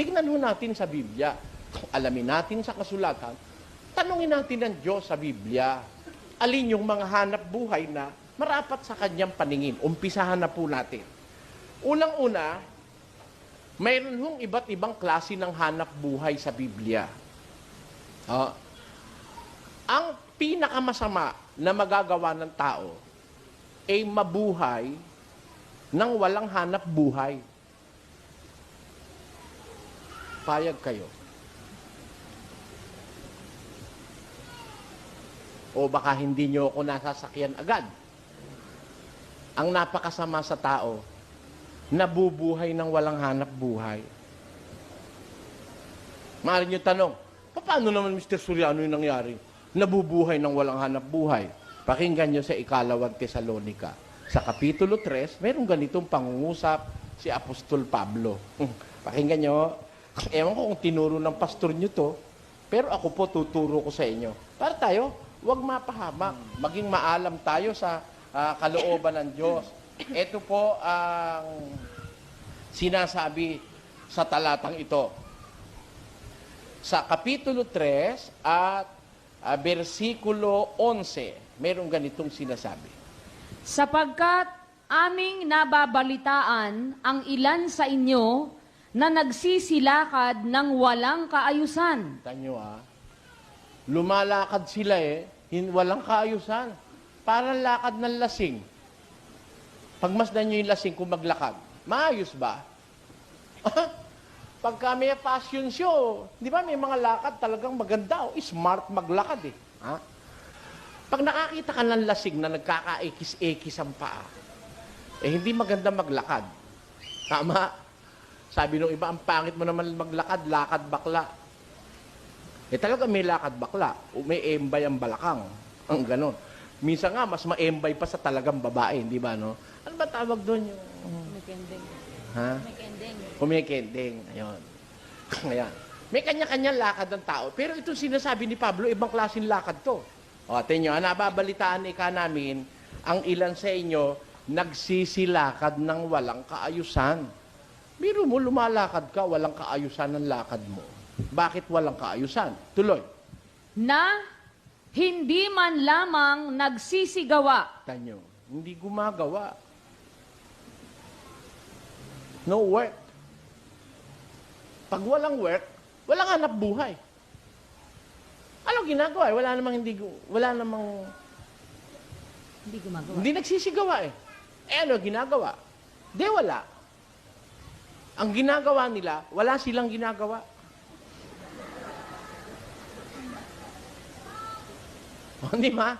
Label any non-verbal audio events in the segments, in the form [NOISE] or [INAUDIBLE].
tignan ho natin sa Biblia. Alamin natin sa kasulatan. Tanungin natin ng Diyos sa Biblia. Alin yung mga hanap buhay na marapat sa kanyang paningin. Umpisahan na po natin. Unang-una, mayroon hong iba't ibang klase ng hanap buhay sa Biblia. Ah, ang pinakamasama na magagawa ng tao ay mabuhay nang walang hanap buhay. Payag kayo. O baka hindi nyo ako nasasakyan agad. Ang napakasama sa tao, nabubuhay ng walang hanap buhay. Maaari nyo tanong, paano naman Mr. Suriano yung nangyari? Nabubuhay ng walang hanap buhay. Pakinggan nyo sa ikalawang Tesalonika. Sa Kapitulo 3, mayroong ganitong pangungusap si Apostol Pablo. Hmm, Pakinggan nyo. Ewan ko kung tinuro ng pastor nyo to, pero ako po tuturo ko sa inyo. Para tayo, huwag mapahamak. Maging maalam tayo sa ah, kalooban ng Diyos. Ito po ang sinasabi sa talatang ito. Sa Kapitulo 3 at ah, versikulo 11, merong ganitong sinasabi. Sapagkat aming nababalitaan ang ilan sa inyo na nagsisilakad ng walang kaayusan. Tanyo ah, lumalakad sila eh, hin- walang kaayusan. Parang lakad ng lasing. Pagmasdan nyo yung lasing kung maglakad, maayos ba? [LAUGHS] Pagka may fashion show, di ba may mga lakad talagang maganda o smart maglakad eh. Ha? Pag nakakita ka ng lasing na nagkakaekis-ekis ang paa, eh hindi maganda maglakad. Tama? Sabi nung iba, ang pangit mo naman maglakad, lakad bakla. Eh talaga may lakad bakla, may embay ang balakang. Ang ganon. Minsan nga, mas maembay pa sa talagang babae, di ba, no? Ano ba tawag doon yung... Kumikending. Ha? Kumikending. Kumikending. Ayun. [CLEARS THROAT] Ayan. May kanya-kanya lakad ng tao. Pero itong sinasabi ni Pablo, ibang klaseng lakad to. O, atin nyo, nababalitaan ika namin, ang ilan sa inyo, nagsisilakad ng walang kaayusan. Biro mo, lumalakad ka, walang kaayusan ng lakad mo. Bakit walang kaayusan? Tuloy. Na hindi man lamang nagsisigawa. Tanyo, hindi gumagawa. No work. Pag walang work, walang hanap buhay. Ano ginagawa? eh? Wala namang hindi wala namang Hindi gumagawa. hindi nagsisigawa eh. Eh ano ginagawa? Di wala. Ang ginagawa nila, wala silang ginagawa. [LAUGHS] O, Di ba?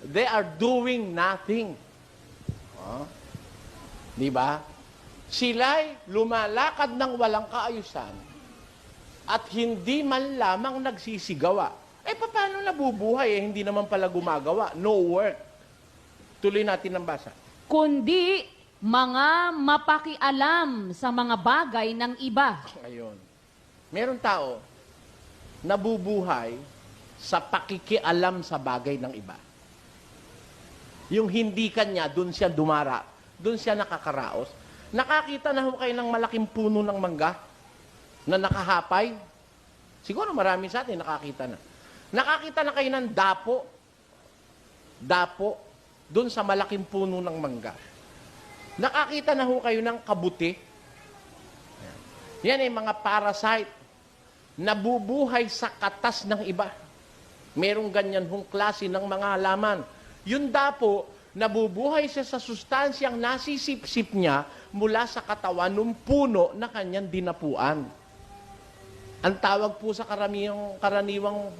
They are doing nothing. O? Di ba? Sila'y lumalakad ng walang kaayusan at hindi man lamang nagsisigawa. Eh, paano nabubuhay eh? Hindi naman pala gumagawa. No work. Tuloy natin ang basa. Kundi mga mapakialam sa mga bagay ng iba. Ayun. Meron tao nabubuhay sa pakikialam sa bagay ng iba. Yung hindi kanya, doon siya dumara. Doon siya nakakaraos. Nakakita na ho kayo ng malaking puno ng mangga na nakahapay. Siguro marami sa atin nakakita na. Nakakita na kayo ng dapo. Dapo. Doon sa malaking puno ng mangga. Nakakita na ho kayo ng kabuti. Yan ay mga parasite. Nabubuhay sa katas ng iba. Merong ganyan hong klase ng mga halaman. Yung dapo, nabubuhay siya sa sustansyang nasisip-sip niya mula sa katawan ng puno na kanyang dinapuan. Ang tawag po sa karamiwang, karaniwang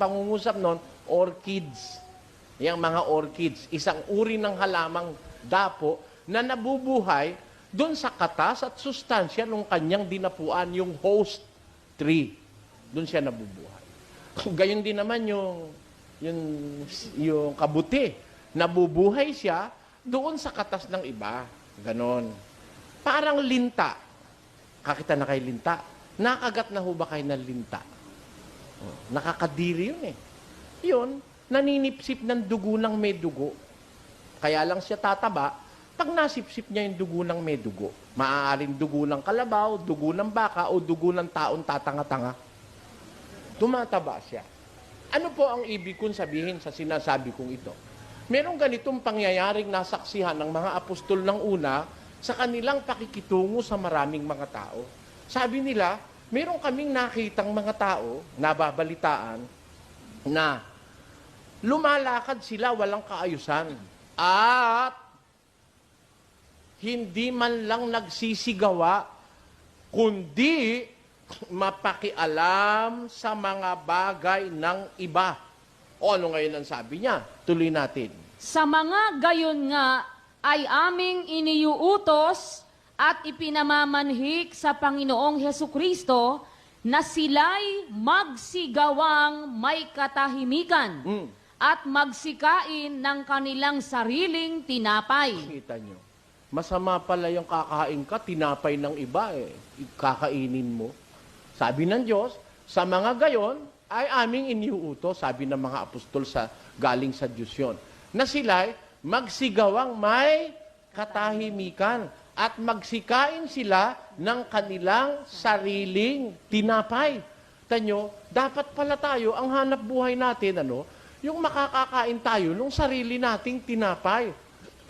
pangungusap noon, orchids. Yang mga orchids, isang uri ng halamang dapo na nabubuhay doon sa katas at sustansya ng kanyang dinapuan, yung host tree. Doon siya nabubuhay. [LAUGHS] Gayon din naman yung, yung, yung kabuti. Nabubuhay siya doon sa katas ng iba. Ganon. Parang linta. Kakita na kay linta. Nakagat na ho ba kayo ng linta? Oh, nakakadiri yun eh. Yun, naninipsip ng dugo ng may dugo. Kaya lang siya tataba pag nasipsip niya yung dugo ng may dugo, maaaring dugo ng kalabaw, dugo ng baka, o dugo ng taon tatanga-tanga, tumataba siya. Ano po ang ibig kong sabihin sa sinasabi kong ito? Merong ganitong pangyayaring nasaksihan ng mga apostol ng una sa kanilang pakikitungo sa maraming mga tao. Sabi nila, meron kaming nakitang mga tao, nababalitaan, na lumalakad sila walang kaayusan. At hindi man lang nagsisigawa, kundi mapakialam sa mga bagay ng iba. O ano ngayon ang sabi niya? Tuloy natin. Sa mga gayon nga ay aming iniuutos at ipinamamanhik sa Panginoong Heso Kristo na sila'y magsigawang may katahimikan Mm. at magsikain ng kanilang sariling tinapay. Kita nyo. Masama pala yung kakain ka, tinapay ng iba eh. Kakainin mo. Sabi ng Diyos, sa mga gayon ay aming iniuutos, sabi ng mga apostol sa galing sa Diyos yun, na sila'y magsigawang may katahimikan at magsikain sila ng kanilang sariling tinapay. Tanyo, dapat pala tayo, ang hanap buhay natin, ano, yung makakakain tayo nung sarili nating tinapay.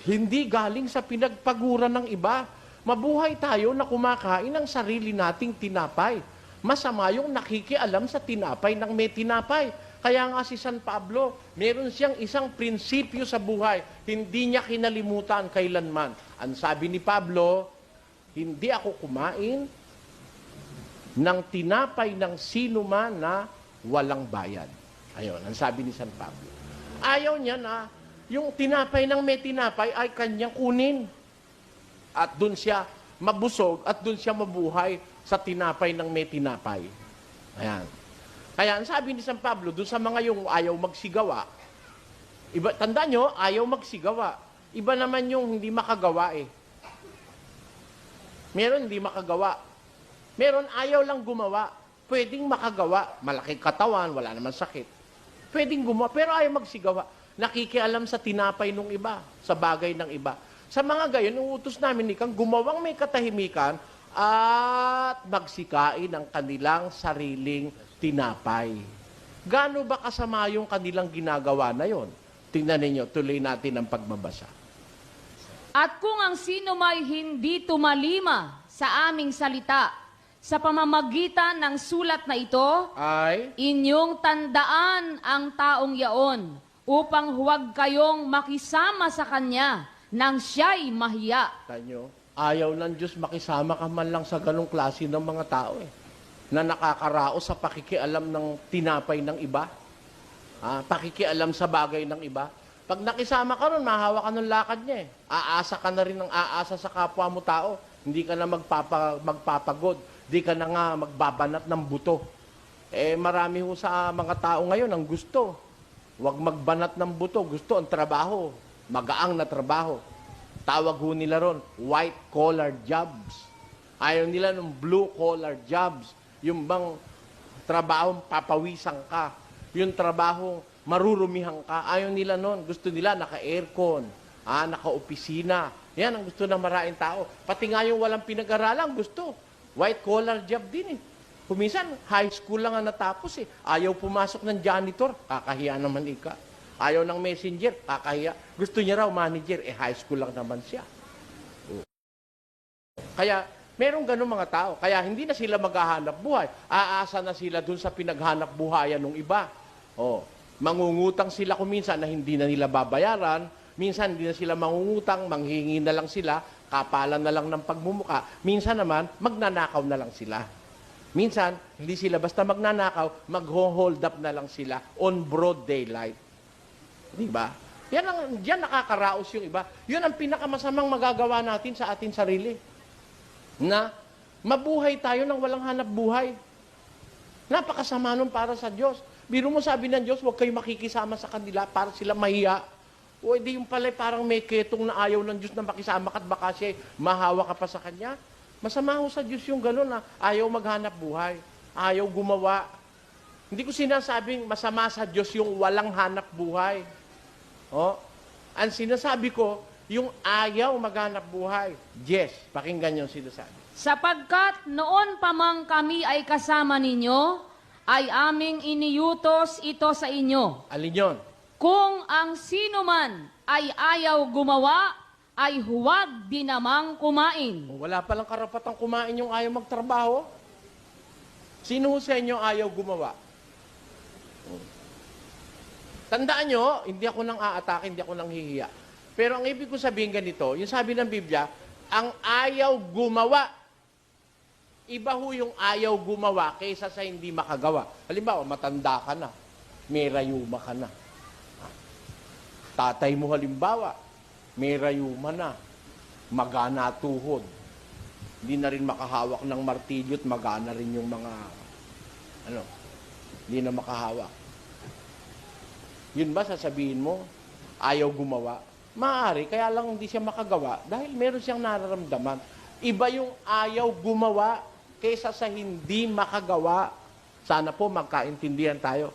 Hindi galing sa pinagpaguran ng iba. Mabuhay tayo na kumakain ng sarili nating tinapay. Masama yung nakikialam sa tinapay ng may tinapay. Kaya nga si San Pablo, meron siyang isang prinsipyo sa buhay. Hindi niya kinalimutan kailanman. Ang sabi ni Pablo, hindi ako kumain ng tinapay ng sino man na walang bayad. Ayun, ang sabi ni San Pablo. Ayaw niya na yung tinapay ng may tinapay ay kanyang kunin. At doon siya mabusog at doon siya mabuhay sa tinapay ng may tinapay. Ayan. Kaya ang sabi ni San Pablo, doon sa mga yung ayaw magsigawa, iba, tanda nyo, ayaw magsigawa. Iba naman yung hindi makagawa eh. Meron hindi makagawa. Meron ayaw lang gumawa. Pwedeng makagawa. Malaking katawan, wala naman sakit. Pwedeng gumawa, pero ayaw magsigawa. Nakikialam sa tinapay ng iba, sa bagay ng iba. Sa mga gayon, uutos namin ni Kang gumawang may katahimikan at magsikain ang kanilang sariling tinapay. Gaano ba kasama yung kanilang ginagawa na yon? Tingnan ninyo, tuloy natin ang pagbabasa. At kung ang sino may hindi tumalima sa aming salita sa pamamagitan ng sulat na ito, Ay, inyong tandaan ang taong yaon upang huwag kayong makisama sa kanya nang siya'y mahiya. Tanyo, ayaw ng Diyos makisama ka man lang sa ganong klase ng mga tao eh. Na nakakaraos sa pakikialam ng tinapay ng iba. Ah, pakikialam sa bagay ng iba. Pag nakisama ka ron, mahawa ka ng lakad niya eh. Aasa ka na rin ng aasa sa kapwa mo tao. Hindi ka na magpapa, magpapagod. Hindi ka na nga magbabanat ng buto. Eh, marami ho sa mga tao ngayon ang gusto. Huwag magbanat ng buto. Gusto ang trabaho. Magaang na trabaho. Tawag ho nila ron, white-collar jobs. Ayaw nila ng blue-collar jobs. Yung bang trabaho papawisan ka. Yung trabaho marurumihan ka. Ayaw nila nun. Gusto nila naka-aircon, ah, naka-opisina. Yan ang gusto ng maraming tao. Pati nga yung walang pinag-aralan, gusto. White-collar job din eh. Kuminsan, high school lang ang natapos eh. Ayaw pumasok ng janitor, kakahiya naman ika. Ayaw ng messenger, kakahiya. Gusto niya raw manager, eh high school lang naman siya. Kaya, merong ganun mga tao. Kaya hindi na sila maghahanap buhay. Aasa na sila dun sa pinaghanap buhayan ng iba. Oh, mangungutang sila kuminsan na hindi na nila babayaran. Minsan hindi na sila mangungutang, manghingi na lang sila, kapalan na lang ng pagmumuka. Minsan naman, magnanakaw na lang sila. Minsan, hindi sila basta magnanakaw, mag-hold up na lang sila on broad daylight. Di ba? Yan ang diyan nakakaraos yung iba. Yun ang pinakamasamang magagawa natin sa atin sarili. Na mabuhay tayo ng walang hanap buhay. Napakasama nun para sa Diyos. Biro mo sabi ng Diyos, huwag kayo makikisama sa kanila para sila mahiya. O di yung pala parang may ketong na ayaw ng Diyos na makisama ka at baka siya mahawa ka pa sa Kanya. Masama ho sa Diyos yung gano'n na ayaw maghanap buhay. Ayaw gumawa. Hindi ko sinasabing masama sa Diyos yung walang hanap buhay. Oh, ang sinasabi ko, Yung ayaw maghanap buhay. Yes, pakinggan yung sinasabi. Sapagkat noon pa mang kami ay kasama ninyo, ay aming iniutos ito sa inyo. Alin yun? Kung ang sino man ay ayaw gumawa, ay huwag dinamang kumain. Wala palang karapatang kumain yung ayaw magtrabaho, sino sa inyo ayaw gumawa? Tandaan nyo, hindi ako nang aatake, hindi ako nang hihiya. Pero ang ibig ko sabihin ganito, yung sabi ng Biblia, ang ayaw gumawa, iba ho yung ayaw gumawa kaysa sa hindi makagawa. Halimbawa, matanda ka na, may rayuma ka na. Tatay mo halimbawa, may rayuma na, magana tuhod. Hindi na rin makahawak ng martilyo at magana rin yung mga, ano, hindi na makahawak. Yun ba sasabihin mo, ayaw gumawa? Maaari, kaya lang hindi siya makagawa dahil meron siyang nararamdaman. Iba yung ayaw gumawa kaysa sa hindi makagawa. Sana po magkaintindihan tayo.